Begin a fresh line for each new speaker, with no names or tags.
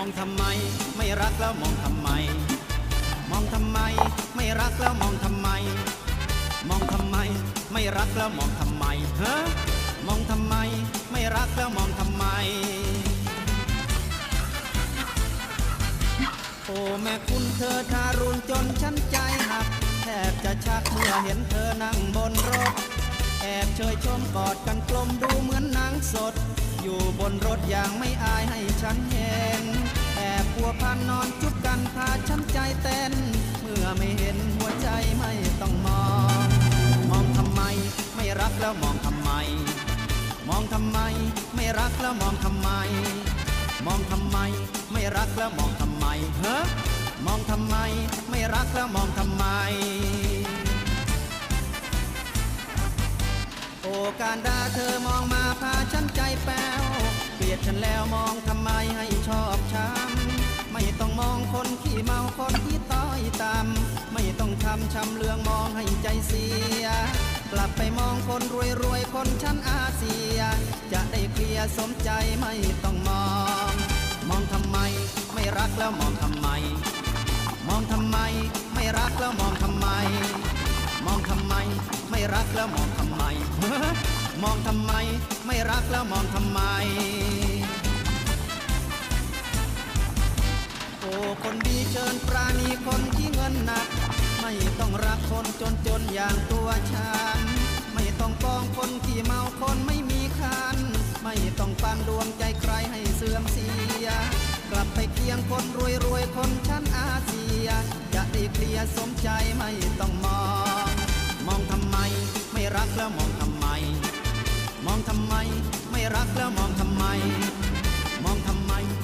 องทำไม ไม่รักแล้วมองทำไม มองทำไม ไม่รักแล้วมองทำไม มองทำไม ไม่รักแล้วมองทำไมฮะมองทำไม ไม่รักแล้วมองทำไม โอ้แม่คุณเธอทารุณจนฉันใจหักแทบจะชักเมื่อเห็นเธอนั่งบนรถแอบเชยชมกอดกันกลมดูเหมือนนางสด อยู่บนรถอย่างไม่อายให้ฉันเห็นแอบพัวพันนอนจุบกันพาฉันใจเต้น เมื่อไม่เห็นหัวใจไม่ต้องมอง มองทำไมไม่รักแล้วมองทำไม มองทำไมไม่รักแล้วมองทำไม มองทำไมไม่รักแล้วมองทำไมเฮ้มองทำไมไม่รักแล้วมองทำไม โอการดาเธอมองมาพาฉัน ต้อยต่ำไม่ต้องทำช้ำเลืองมองให้ใจเสีย กลับไปมองคนรวยรวยคนชั้นอาเซีย จะได้เคลียร์สมใจไม่ต้องมอง มองทำไม ไม่รักแล้วมองทำไม มองทำไม ไม่รักแล้วมองทำไม มองทำไม ไม่รักแล้วมองทำไม มองทำไม ไม่รักแล้วมองทำไมโอ้คนดีเชิญปราณีคนที่ นหนัก ไม่ต้องรักคนจนจนๆอย่างตัวฉัน ไม่ต้องปองคนที่เมาคนไม่มีคัน ไม่ต้องฟังดวงใจใครให้เสื่อมเสีย กลับไปเคียงคนรวยรวยๆคนชั้นอาเซีย จะได้เคลียร์สมใจไม่ต้องมอง มองทำไม ไม่รักแล้วมองทำไม มองทำไม ไม่รักแล้วมองทำไม